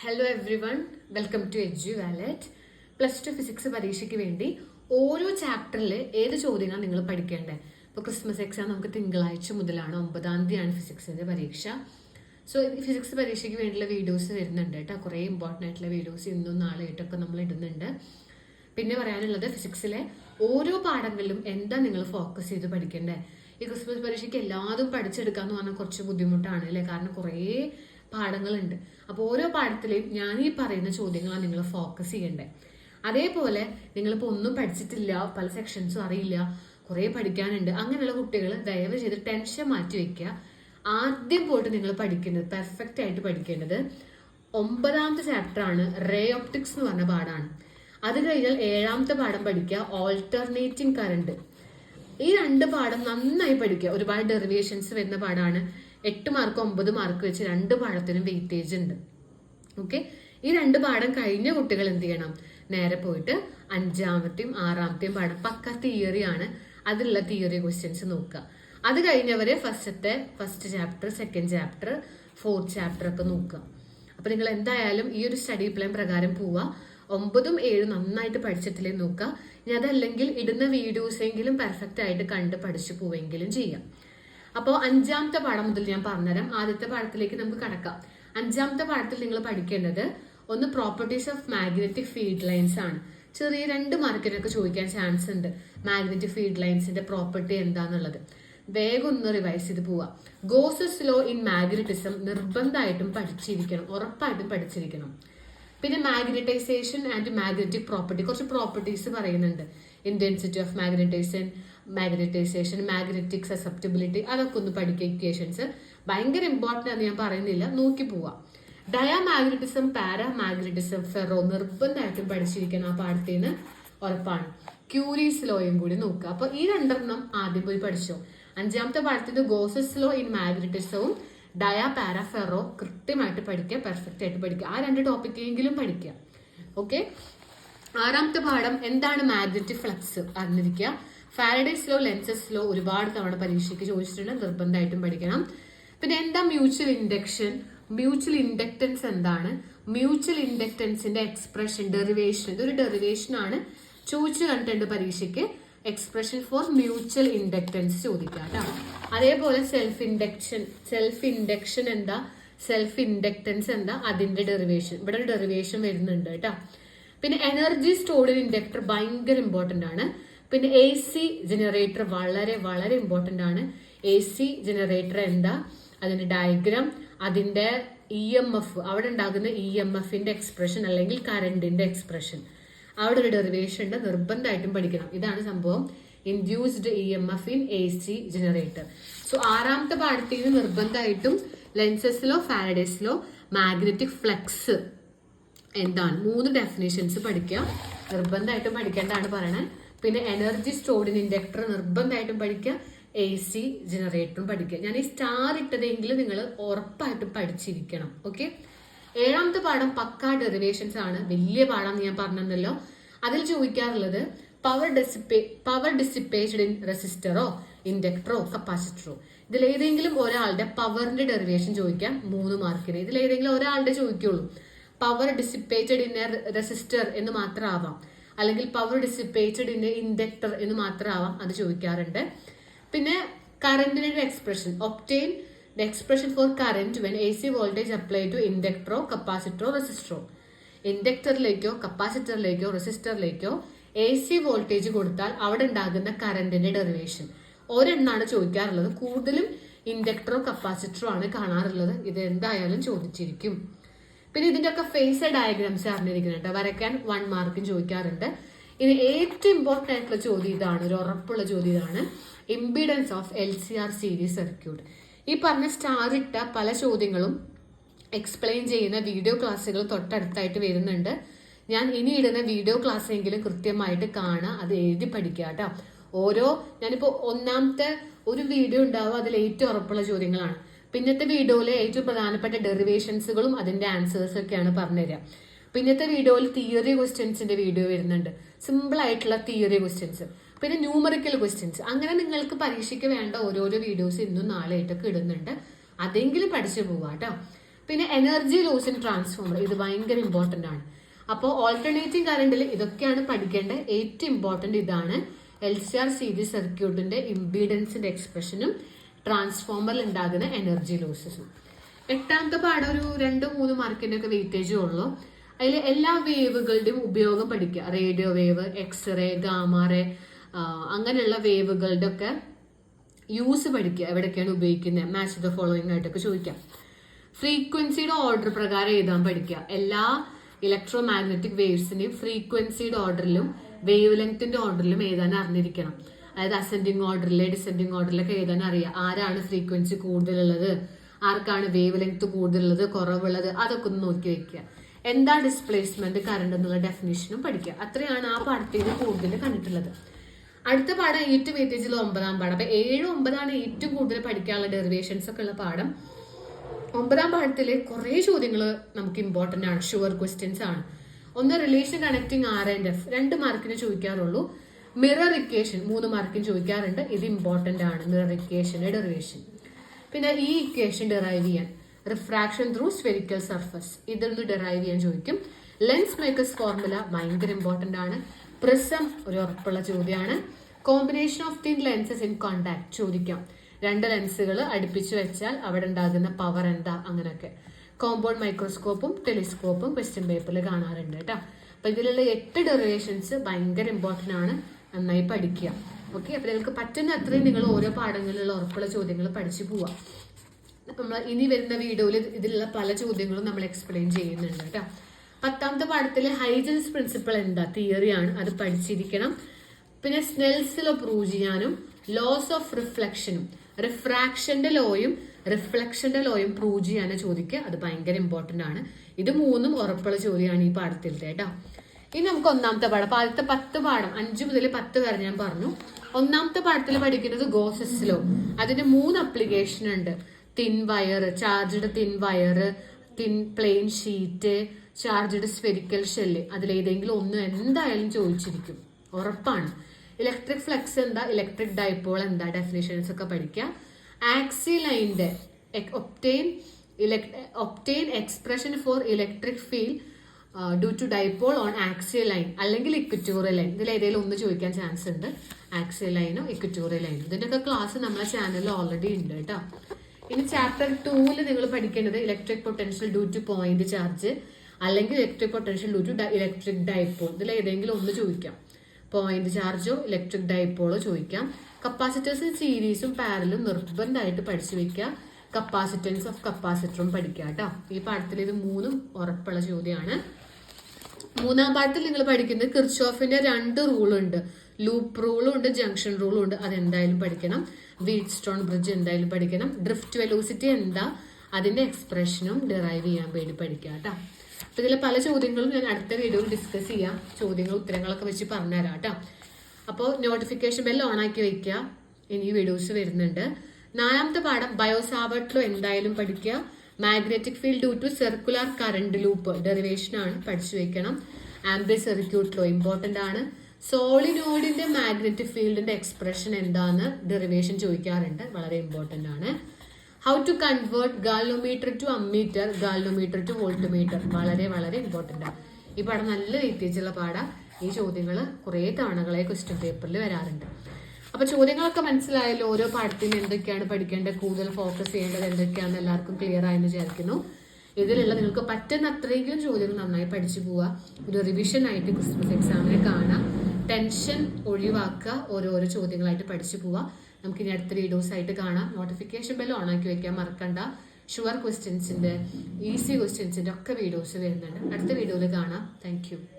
Hello everyone welcome to Edu Wallet plus two physics പരീക്ഷയ്ക്ക് വേണ്ടി ഓരോ ചാപ്റ്ററിൽ ഏത് ചോദ്യങ്ങളാണ് നിങ്ങൾ പഠിക്കേണ്ടത്? ഇപ്പോൾ ക്രിസ്മസ് എക്സാം നമുക്ക് തിങ്കളാഴ്ച മുതലാണ് ഒമ്പതാം തീയതിയാണ് ഫിസിക്സിന്റെ പരീക്ഷ. സോ ഫിസിക്സ് പരീക്ഷയ്ക്ക് വേണ്ടിയുള്ള വീഡിയോസ് വരുന്നുണ്ട് കേട്ടോ. കുറേ ഇമ്പോർട്ടന്റ് ആയിട്ടുള്ള വീഡിയോസ് ഇന്നും നാളെ ആയിട്ടൊക്കെ നമ്മൾ ഇടുന്നുണ്ട്. പിന്നെ പറയാനുള്ളത് ഫിസിക്സിലെ ഓരോ പാഠങ്ങളിലും എന്താ നിങ്ങൾ ഫോക്കസ് ചെയ്ത് പഠിക്കേണ്ടത്? ഈ ക്രിസ്മസ് പരീക്ഷയ്ക്ക് എല്ലാതും പഠിച്ചെടുക്കാന്ന് പറഞ്ഞാൽ കുറച്ച് ബുദ്ധിമുട്ടാണ് അല്ലേ? കാരണം കുറേ പാഠങ്ങളുണ്ട്. അപ്പോൾ ഓരോ പാഠത്തിലെയും ഞാൻ ഈ പറയുന്ന ചോദ്യങ്ങളാണ് നിങ്ങൾ ഫോക്കസ് ചെയ്യേണ്ടത് അതേപോലെ നിങ്ങളിപ്പോൾ ഒന്നും പഠിച്ചിട്ടില്ല പല സെക്ഷൻസും അറിയില്ല കുറേ പഠിക്കാനുണ്ട് അങ്ങനെയുള്ള കുട്ടികൾ ദയവ് ചെയ്ത് ടെൻഷൻ മാറ്റി വയ്ക്കുക ആദ്യം പോയിട്ട് നിങ്ങൾ പഠിക്കേണ്ടത് പെർഫെക്റ്റ് ആയിട്ട് പഠിക്കേണ്ടത് ഒമ്പതാമത്തെ ചാപ്റ്റർ ആണ് റേ ഓപ്റ്റിക്സ് എന്ന് പറഞ്ഞ പാടാണ് അത് കഴിഞ്ഞാൽ ഏഴാമത്തെ പാഠം പഠിക്കുക ഓൾട്ടർനേറ്റിംഗ് കറണ്ട് ഈ രണ്ട് പാഠം നന്നായി പഠിക്കുക. ഒരുപാട് ഡെറിവേഷൻസ് വരുന്ന പാഠമാണ് എട്ട് മാർക്ക് ഒമ്പത് മാർക്ക് വെച്ച് രണ്ട് പാഠത്തിനും വെയിറ്റേജ് ഉണ്ട്. ഓക്കെ ഈ രണ്ട് പാഠം കഴിഞ്ഞ കുട്ടികൾ എന്ത് ചെയ്യണം? നേരെ പോയിട്ട് അഞ്ചാമത്തെയും ആറാമത്തെയും പാഠം പക്ക തിയറിയാണ് അതിലുള്ള തിയറി ക്വസ്റ്റ്യൻസ് നോക്കുക. അത് കഴിഞ്ഞവരെ ഫസ്റ്റത്തെ first chapter second chapter fourth chapter ഒക്കെ നോക്കുക. അപ്പൊ നിങ്ങൾ എന്തായാലും ഈ ഒരു സ്റ്റഡി പ്ലാൻ പ്രകാരം പോവുക. ഒമ്പതും ഏഴും നന്നായിട്ട് പഠിച്ചിട്ടില്ലേ നോക്കുക. ഇനി അതല്ലെങ്കിൽ ഇടുന്ന വീഡിയോസ് എങ്കിലും പെർഫെക്റ്റ് ആയിട്ട് കണ്ട് പഠിച്ചു പോവെങ്കിലും ചെയ്യാം. അപ്പോൾ അഞ്ചാമത്തെ പാഠം മുതൽ ഞാൻ പറഞ്ഞുതരാം. ആദ്യത്തെ പാഠത്തിലേക്ക് നമുക്ക് കടക്കാം. അഞ്ചാമത്തെ പാഠത്തിൽ നിങ്ങൾ പഠിക്കേണ്ടത് ഒന്ന് properties of magnetic field lines ആണ്. ചെറിയ രണ്ട് മാർക്കിനൊക്കെ ചോദിക്കാൻ ചാൻസ് ഉണ്ട്. മാഗ്നറ്റിക് ഫീൽഡ് ലൈൻസിന്റെ പ്രോപ്പർട്ടി എന്താന്നുള്ളത്. വേഗം ഒന്ന് റിവൈസ് ചെയ്ത് പോവാ ഗോസസ് ലോ ഇൻ മാഗ്നറ്റിസം നിർബന്ധമായിട്ടും പഠിച്ചിരിക്കണം. ഉറപ്പായിട്ടും പഠിച്ചിരിക്കണം. പിന്നെ മാഗ്നറ്റൈസേഷൻ ആൻഡ് മാഗ്നറ്റിക് പ്രോപ്പർട്ടി കുറച്ച് പ്രോപ്പർട്ടീസ് പറയുന്നുണ്ട്. Intensity of magnetisation magnetisation magnetic susceptibility അതൊക്കെ ഒന്ന് പഠിക്കുക ഇക്വേഷൻസ് ഭയങ്കര ഇമ്പോർട്ടന്റ് ആണെന്ന് ഞാൻ പറയുന്നില്ല. നോക്കി പോവാം. ഡയാമാഗ്നറ്റിസം പാരാമാഗ്നറ്റിസം ഫെറോ നിർബന്ധമായിട്ടും പഠിച്ചിരിക്കണം ആ പാഠത്തിന് ഉറപ്പാണ്. ക്യൂരീസ് ലോയും കൂടി നോക്കുക. അപ്പൊ ഈ രണ്ടെണ്ണം ആദ്യം പോയി പഠിച്ചോ. അഞ്ചാമത്തെ പാഠത്തിന്റെ ഗോസസ് ലോ ഇൻ മാഗ്നറ്റിസവും ഡയാ പാര ഫെറോ കൃത്യമായിട്ട് പഠിക്കുക പെർഫെക്റ്റ് ആയിട്ട് പഠിക്കുക. ആ രണ്ട് ടോപ്പിക്കെങ്കിലും പഠിക്കുക. ഓക്കെ ആറാമത്തെ പാഠം എന്താണ് മാഗ്നറ്റിക് ഫ്ലക്സ് അറിഞ്ഞിരിക്കുക. ഫാരഡേസ് ലോ ലെൻസസ് ലോ ഒരുപാട് തവണ പരീക്ഷയ്ക്ക് ചോദിച്ചിട്ടുണ്ട്. നിർബന്ധമായിട്ടും പഠിക്കണം. പിന്നെ എന്താ മ്യൂച്വൽ ഇൻഡക്ഷൻ മ്യൂച്വൽ ഇൻഡക്റ്റൻസ് എന്താണ്? മ്യൂച്വൽ ഇൻഡക്റ്റൻസിന്റെ എക്സ്പ്രഷൻ ഡെറിവേഷൻ ഇതൊരു ഡെറിവേഷൻ ആണ്. ചോദിച്ചു കണ്ടിട്ടുണ്ട് പരീക്ഷയ്ക്ക്. എക്സ്പ്രഷൻ ഫോർ മ്യൂച്വൽ ഇൻഡക്റ്റൻസ് ചോദിക്കാം കേട്ടോ. അതേപോലെ സെൽഫ് ഇൻഡക്ഷൻ സെൽഫ് ഇൻഡക്ഷൻ എന്താ? സെൽഫ് ഇൻഡക്റ്റൻസ് എന്താ? അതിന്റെ ഡെറിവേഷൻ ഇവിടെ ഒരു ഡെറിവേഷൻ വരുന്നുണ്ട് കേട്ടോ. പിന്നെ എനർജി സ്റ്റോർഡ് ഇൻ ഇൻഡക്ടർ ഭയങ്കര ഇമ്പോർട്ടന്റ് ആണ്. പിന്നെ എ സി ജനറേറ്റർ വളരെ വളരെ ഇമ്പോർട്ടന്റ് ആണ്. എ സി ജനറേറ്റർ എന്താ? അതിന്റെ ഡയഗ്രാം അതിന്റെ ഇ എം എഫ് അവിടെ ഉണ്ടാകുന്ന ഇ എം എഫിന്റെ എക്സ്പ്രഷൻ അല്ലെങ്കിൽ കറണ്ടിന്റെ എക്സ്പ്രഷൻ അവിടെ ഒരു ഡെറിവേഷൻ ഉണ്ട് നിർബന്ധമായിട്ടും പഠിക്കണം. ഇതാണ് സംഭവം. Induced E M F in A C generator so ആറാമത്തെ പാഠത്തിൽ നിന്ന് നിർബന്ധമായിട്ടും ലെൻസസിലോ ഫാരഡേസിലോ മാഗ്നറ്റിക് ഫ്ലെക്സ് എന്താണ്? മൂന്ന് ഡെഫിനേഷൻസ് പഠിക്കുക. നിർബന്ധമായിട്ടും പഠിക്കേണ്ടതാണ് പറയണത് പിന്നെ എനർജി സ്റ്റോർഡ് ഇൻ ഇൻഡക്ടർ നിർബന്ധമായിട്ടും പഠിക്കുക എ സി ജനറേറ്ററും പഠിക്കുക. ഞാൻ ഈ സ്റ്റാർ ഇട്ടതെങ്കിൽ നിങ്ങൾ ഉറപ്പായിട്ടും പഠിച്ചിരിക്കണം. ഓക്കെ ഏഴാമത്തെ പാഠം പക്ക ഡെറിവേഷൻസ് ആണ് വലിയ പാഠം ഞാൻ പറഞ്ഞല്ലോ. അതിൽ ചോദിക്കാറുള്ളത് പവർ ഡെസിപ്പേ പവർ ഡിസിപ്പേറ്റഡ് ഇൻ റെസിസ്റ്ററോ ഇൻഡക്ടറോ കപ്പാസിറ്ററോ ഇതിൽ ഏതെങ്കിലും ഒരാളുടെ പവറിന്റെ ഡെറിവേഷൻ ചോദിക്കാം. മൂന്ന് മാർക്കിന് ഇതിൽ ഏതെങ്കിലും ഒരാളുടെ ചോദിക്കുള്ളൂ. Power dissipated in a resistor എന്ന് മാത്രം ആവാം. അല്ലെങ്കിൽ പവർ ഡിസിപ്പേറ്റഡ് ഇൻ ഇൻഡക്ടർ എന്ന് മാത്രം ആവാം അത് ചോദിക്കാറുണ്ട്. പിന്നെ കറന്റിന്റെ ഒരു expression obtain the expression for current when A C voltage apply to ഇൻഡക്ടറോ കപ്പാസിറ്ററോ റെസിസ്റ്ററോ ഇൻഡക്ടറിലേക്കോ കപ്പാസിറ്ററിലേക്കോ റെസിസ്റ്ററിലേക്കോ എ സി വോൾട്ടേജ് കൊടുത്താൽ അവിടെ ഉണ്ടാകുന്ന കറന്റിന്റെ ഡെറിവേഷൻ ഒരെണ്ണാണ് ചോദിക്കാറുള്ളത്. കൂടുതലും ഇൻഡക്ടറോ കപ്പാസിറ്ററോ ആണ് കാണാറുള്ളത്. ഇത് എന്തായാലും ചോദിച്ചിരിക്കും. പിന്നെ ഇതിന്റെ ഒക്കെ ഫേസ് ഡയഗ്രാംസ് അറിഞ്ഞിരിക്കുന്നുണ്ട് വരയ്ക്കാൻ വൺ മാർക്കും ചോദിക്കാറുണ്ട്. ഇനി ഏറ്റവും ഇമ്പോർട്ടന്റ് ആയിട്ടുള്ള ചോദ്യം ഇതാണ്. ഒരു ഉറപ്പുള്ള ചോദ്യം ഇതാണ്. Impedance of L C R series circuit ഈ പറഞ്ഞ സ്റ്റാർ ഇട്ട പല ചോദ്യങ്ങളും എക്സ്പ്ലെയിൻ ചെയ്യുന്ന വീഡിയോ ക്ലാസ്സുകൾ തൊട്ടടുത്തായിട്ട് വരുന്നുണ്ട്. ഞാൻ ഇനി ഇടുന്ന വീഡിയോ ക്ലാസ് എങ്കിലും കൃത്യമായിട്ട് കാണുക അത് എഴുതി പഠിക്കുക കേട്ടോ. ഓരോ ഞാനിപ്പോ ഒന്നാമത്തെ ഒരു വീഡിയോ ഉണ്ടാവും അതിൽ ഏറ്റവും ഉറപ്പുള്ള ചോദ്യങ്ങളാണ്. പിന്നത്തെ വീഡിയോയിലെ ഏറ്റവും പ്രധാനപ്പെട്ട ഡെറിവേഷൻസുകളും അതിന്റെ ആൻസേഴ്സ് ഒക്കെയാണ് പറഞ്ഞുതരിക. പിന്നത്തെ വീഡിയോയിൽ തിയറി ക്വസ്റ്റ്യൻസിന്റെ വീഡിയോ വരുന്നുണ്ട്. സിമ്പിൾ ആയിട്ടുള്ള തിയറി ക്വസ്റ്റ്യൻസ് പിന്നെ ന്യൂമറിക്കൽ ക്വസ്റ്റ്യൻസ് അങ്ങനെ നിങ്ങൾക്ക് പരീക്ഷയ്ക്ക് വേണ്ട ഓരോരോ വീഡിയോസ് ഇന്നും നാളെ ആയിട്ടൊക്കെ ഇടുന്നുണ്ട്. അതെങ്കിലും പഠിച്ചു പോവാട്ടോ പിന്നെ എനർജി ലോസ് ഇൻ ട്രാൻസ്ഫോമർ ഇത് ഭയങ്കര ഇമ്പോർട്ടന്റ് ആണ്. അപ്പോൾ ഓൾട്ടർനേറ്റിംഗ് കറണ്ടിൽ ഇതൊക്കെയാണ് പഠിക്കേണ്ട ഏറ്റവും ഇമ്പോർട്ടന്റ് ഇതാണ് എൽ സി ആർ സീരീസ് സർക്യൂട്ടിന്റെ ഇംപീഡൻസിന്റെ എക്സ്പ്രഷനും ട്രാൻസ്ഫോമറിൽ ഉണ്ടാകുന്ന എനർജി ലോസസും എട്ടാമത്തെ പാഠം ഒരു രണ്ട് മൂന്ന് മാർക്കിന്റെ ഒക്കെ വെയിറ്റേജേ ഉള്ളൂ. അതിൽ എല്ലാ വേവുകളുടെയും ഉപയോഗം പഠിക്കുക. റേഡിയോ വേവ് എക്സ്റേ ഗാമാറേ അങ്ങനെയുള്ള വേവുകളുടെ ഒക്കെ യൂസ് പഠിക്കുക. എവിടെയൊക്കെയാണ് ഉപയോഗിക്കുന്നത് മാച്ച് ദ ഫോളോയിങ് ആയിട്ടൊക്കെ ചോദിക്കാം. ഫ്രീക്വൻസിയുടെ ഓർഡർ പ്രകാരം എഴുതാൻ പഠിക്കുക. എല്ലാ ഇലക്ട്രോ മാഗ്നറ്റിക് വേവ്സിന്റെയും ഫ്രീക്വൻസിയുടെ ഓർഡറിലും വേവ് ലെങ്ത്തിന്റെ ഓർഡറിലും എഴുതാൻ അറിഞ്ഞിരിക്കണം. അതായത് അസെൻഡിങ് ഓർഡറിലെ ഡിസെൻഡിങ് ഓർഡറിലൊക്കെ എഴുതാൻ അറിയാം. ആരാണ് ഫ്രീക്വൻസി കൂടുതലുള്ളത്? ആർക്കാണ് വേവ് ലെങ്ത് കൂടുതലുള്ളത്? കുറവുള്ളത്? അതൊക്കെ ഒന്ന് നോക്കി വെക്കുക. എന്താ ഡിസ്പ്ലേസ്മെന്റ് കറണ്ട് എന്നുള്ള ഡെഫിനേഷനും പഠിക്കുക. അത്രയാണ് ആ പാഠത്തിൽ കൂടുതൽ കണ്ടിട്ടുള്ളത്. അടുത്ത പാഠം ഏറ്റവും വെയിറ്റേജിൽ ഒമ്പതാം പാഠം. അപ്പൊ ഏഴ് ഒമ്പതാണ് ഏറ്റവും കൂടുതൽ പഠിക്കാനുള്ള ഡെറിവേഷൻസ് ഒക്കെ ഉള്ള പാഠം. ഒമ്പതാം പാഠത്തിലെ കുറെ ചോദ്യങ്ങൾ നമുക്ക് ഇമ്പോർട്ടന്റ് ആണ്. ഷുവർ ക്വസ്റ്റ്യൻസ് ആണ്. ഒന്ന് relation connecting R and F രണ്ട് മാർക്കിന് ചോദിക്കാറുള്ളൂ. മിറർ ഇക്വേഷൻ മൂന്ന് മാർക്കിന് ചോദിക്കാറുണ്ട്. ഇത് ഇമ്പോർട്ടന്റ് ആണ്. ഇക്വേഷന്റെ ഡെറിവേഷൻ പിന്നെ ഈ ഇക്വേഷൻ ഡെറൈവ് ചെയ്യാൻ റിഫ്രാക്ഷൻ ത്രൂ സ്ഫെരിക്കൽ സർഫസ് ഇതൊന്ന് ഡെറൈവ് ചെയ്യാൻ ചോദിക്കും. ലെൻസ് മേക്കേഴ്സ് ഫോർമുല ഭയങ്കര ഇമ്പോർട്ടന്റ് ആണ്. പ്രിസം ഒരു ഉറപ്പുള്ള ചോദ്യമാണ്. Combination of thin lenses in contact ചോദിക്കാം. രണ്ട് ലെൻസുകൾ അടുപ്പിച്ച് വെച്ചാൽ അവിടെ ഉണ്ടാകുന്ന പവർ എന്താ? അങ്ങനെയൊക്കെ. കോമ്പൗണ്ട് മൈക്രോസ്കോപ്പും ടെലിസ്കോപ്പും ക്വസ്റ്റ്യൻ പേപ്പറിൽ കാണാറുണ്ട് കേട്ടോ. അപ്പൊ ഇതിലുള്ള എട്ട് ഡെറിവേഷൻസ് ഭയങ്കര ഇമ്പോർട്ടന്റ് ആണ്. നന്നായി പഠിക്കുക. ഓക്കെ അപ്പൊ നിങ്ങൾക്ക് പറ്റുന്ന അത്രയും നിങ്ങൾ ഓരോ പാഠങ്ങളിലുള്ള ഉറപ്പുള്ള ചോദ്യങ്ങൾ പഠിച്ചു പോവാം. നമ്മൾ ഇനി വരുന്ന വീഡിയോയിൽ ഇതിലുള്ള പല ചോദ്യങ്ങളും നമ്മൾ എക്സ്പ്ലെയിൻ ചെയ്യുന്നുണ്ട് കേട്ടോ. പത്താമത്തെ പാഠത്തിൽ ഹൈജൻസ് പ്രിൻസിപ്പിൾ എന്താ? തിയറിയാണ് അത് പഠിച്ചിരിക്കണം. പിന്നെ സ്നെൽസ് ലോ പ്രൂവ് ചെയ്യാനും ലോസ് ഓഫ് റിഫ്ലക്ഷനും റിഫ്രാക്ഷന്റെ ലോയും റിഫ്ലക്ഷന്റെ ലോയും പ്രൂവ് ചെയ്യാനും ചോദിക്കുക. അത് ഭയങ്കര ഇമ്പോർട്ടന്റ് ആണ്. ഇത് മൂന്നും ഉറപ്പുള്ള ചോദ്യമാണ് ഈ പാഠത്തിലത്തെ കേട്ടോ. ഇനി നമുക്ക് ഒന്നാമത്തെ പാഠം. അപ്പൊ ആദ്യത്തെ പത്ത് പാഠം. അഞ്ചു മുതൽ പത്ത് വരെ ഞാൻ പറഞ്ഞു. ഒന്നാമത്തെ പാഠത്തിൽ പഠിക്കുന്നത് ഗോസസ്ലോ അതിന് മൂന്ന് അപ്ലിക്കേഷൻ ഉണ്ട്. Thin wire charged thin wire thin plane sheet charged spherical shell അതിലേതെങ്കിലും ഒന്ന് എന്തായാലും ചോദിച്ചിരിക്കും. ഉറപ്പാണ്. ഇലക്ട്രിക് ഫ്ലക്സ് എന്താ? ഇലക്ട്രിക് ഡൈപ്പോൾ എന്താ? ഡെഫിനേഷൻസ് ഒക്കെ പഠിക്കുക ആക്സി ലൈന്റെ obtain obtain expression for electric field due to dipole on axial line അല്ലെങ്കിൽ ഇക്വറ്റോറിയൽ ലൈൻ ഇതിൽ ഏതെങ്കിലും ഒന്ന് ചോദിക്കാൻ ചാൻസ് ഉണ്ട്. ആക്സിയൽ ലൈനോ ഇക്വറ്റോറിയൽ ലൈനോ ഇതിന്റെയൊക്കെ ക്ലാസ് നമ്മളെ ചാനലിൽ ഓൾറെഡി ഉണ്ട് കേട്ടോ. ഇനി ചാപ്റ്റർ ടൂവിൽ നിങ്ങൾ പഠിക്കേണ്ടത് electric potential due to point charge അല്ലെങ്കിൽ electric potential due to electric dipole ഇതിൽ ഏതെങ്കിലും ഒന്ന് ചോദിക്കാം. പോയിന്റ് ചാർജോ ഇലക്ട്രിക് ഡൈപ്പോളോ ചോദിക്കാം. കപ്പാസിറ്റേഴ്സും സീരീസും പാരലും നിർബന്ധമായിട്ട് പഠിച്ചു വെക്കുക. കപ്പാസിറ്റൻസ് ഓഫ് കപ്പാസിറ്ററും പഠിക്കുക കേട്ടോ. ഈ പാഠത്തിൽ ഇത് മൂന്നും ഉറപ്പുള്ള ചോദ്യമാണ്. മൂന്നാം പാഠത്തിൽ നിങ്ങൾ പഠിക്കുന്നത് കിർച്ചോഫിന്റെ രണ്ട് റൂളുണ്ട് ലൂപ്പ് റൂളും ഉണ്ട് ജംഗ്ഷൻ റൂളും ഉണ്ട്. അതെന്തായാലും പഠിക്കണം. വീറ്റ് സ്റ്റോൺ ബ്രിഡ്ജ് എന്തായാലും പഠിക്കണം. ഡ്രിഫ്റ്റ് വെലോസിറ്റി എന്താ? അതിന്റെ എക്സ്പ്രഷനും ഡിറൈവ് ചെയ്യാൻ വേണ്ടി പഠിക്കുക കേട്ടോ. അപ്പൊ ഇതിലെ പല ചോദ്യങ്ങളും ഞാൻ അടുത്ത വീഡിയോയിൽ ഡിസ്കസ് ചെയ്യാം. ചോദ്യങ്ങൾ ഉത്തരങ്ങളൊക്കെ വെച്ച് പറഞ്ഞുതരാം കേട്ടോ. അപ്പോൾ നോട്ടിഫിക്കേഷൻ ബെൽ ഓൺ ആക്കി വെക്കുക ഇനി വീഡിയോസ് വരുന്നുണ്ട്. നാലാമത്തെ പാഠം ബയോസാവർട്ടിലോ എന്തായാലും പഠിക്കുക. Magnetic field due to circular current loop derivation ആണ്. പഠിച്ചു വെക്കണം. ആംബിൾ സർക്യൂട്ടിലോ ഇമ്പോർട്ടന്റ് ആണ്. സോളിനോയിഡിന്റെ മാഗ്നറ്റിക് ഫീൽഡിന്റെ എക്സ്പ്രഷൻ എന്താന്ന് ഡെറിവേഷൻ ചോദിക്കാറുണ്ട്. വളരെ ഇമ്പോർട്ടന്റ് ആണ്. How to convert galvanometer to ammeter galvanometer to voltmeter വളരെ വളരെ ഇമ്പോർട്ടന്റ് ആണ് ഈ പാഠം നല്ല രീതിയിലുള്ള പാഠം. ഈ ചോദ്യങ്ങൾ കുറേ തവണകളെ ക്വസ്റ്റ്യൻ പേപ്പറിൽ വരാറുണ്ട്. അപ്പൊ ചോദ്യങ്ങളൊക്കെ മനസ്സിലായല്ലോ ഓരോ പാഠത്തിന് എന്തൊക്കെയാണ് പഠിക്കേണ്ടത് കൂടുതൽ ഫോക്കസ് ചെയ്യേണ്ടത് എന്തൊക്കെയാണെന്ന് എല്ലാവർക്കും ക്ലിയർ ആയെന്ന് വിചാരിക്കുന്നു. ഇതിലുള്ള നിങ്ങൾക്ക് പറ്റുന്ന അത്രയെങ്കിലും ചോദ്യങ്ങൾ നന്നായി പഠിച്ചു പോവുക. ഒരു റിവിഷൻ ആയിട്ട് ക്രിസ്മസ് എക്സാമിനെ കാണാം. ടെൻഷൻ ഒഴിവാക്കുക ഓരോരോ ചോദ്യങ്ങളായിട്ട് പഠിച്ചു പോവുക. നമുക്ക് ഇനി അടുത്ത വീഡിയോസ് ആയിട്ട് കാണാം. നോട്ടിഫിക്കേഷൻ ബെൽ ഓൺ ആക്കി വെക്കാൻ മറക്കണ്ട. ഷുവർ ക്വസ്റ്റ്യൻസിന്റെ ഈസി ക്വസ്റ്റ്യൻസിന്റെ ഒക്കെ വീഡിയോസ് വരുന്നുണ്ട്. അടുത്ത വീഡിയോയിൽ കാണാം. താങ്ക്